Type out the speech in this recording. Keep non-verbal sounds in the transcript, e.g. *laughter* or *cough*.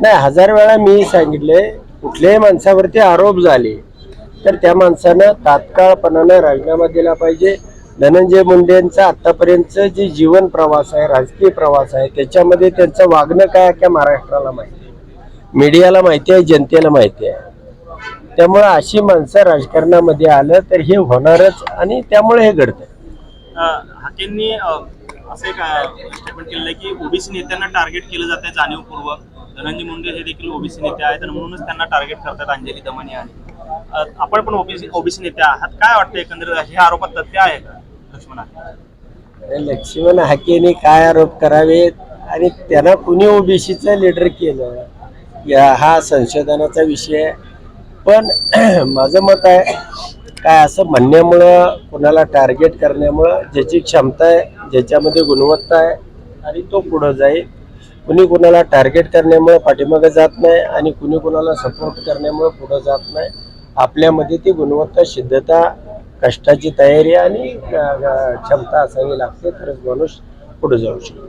नाही हजार वेळा मी सांगितले कुठल्याही माणसावरती आरोप झाले तर त्या माणसानं तात्काळपणानं राजीनामा दिला पाहिजे. धनंजय मुंडेंचा आतापर्यंतचं जे जीवन प्रवास आहे राजकीय प्रवास आहे त्याच्यामध्ये त्यांचं वागणं काय क्या महाराष्ट्राला माहिती आहे? मीडियाला माहिती आहे जनतेला माहिती आहे. त्यामुळे अशी माणसं राजकारणामध्ये आलं तर हे होणारच आणि त्यामुळे हे घडतं हाकेंनी असं एक स्टेटमेंट केलेलं आहे की ओबीसी नेत्यांना टार्गेट केलं जात आहे जाणीवपूर्वक. धनंजय मुंडे हे देखील ओबीसी नेते आहेत आणि म्हणूनच त्यांना टार्गेट करतात अंजली दमानी आणि आपण पण ओबीसी ओबीसी नेते आहात. काय वाटतं एकंदरीत? हे आरोपात तथ्य आहे का? लक्ष्मण लक्ष्मण हाकेने काय आरोप करावेत? आणि त्यांना कुणी ओबीसीचं लिडर केलं? या हा संशोधनाचा विषय आहे. पण *clears throat* माझं मत आहे काय असं म्हणण्यामुळं कुणाला टार्गेट करण्यामुळं ज्याची क्षमता आहे ज्याच्यामध्ये गुणवत्ता आहे आणि तो पुढं जाईल. कुणी कुणाला टार्गेट करण्यामुळं पाठीमागं जात नाही आणि कुणी कुणाला सपोर्ट करण्यामुळं पुढं जात नाही. आपल्यामध्ये ती गुणवत्ता सिद्धता कष्टाची तयारी आणि क्षमता असावी लागते. तरच माणूस पुढे जाऊ शकतो.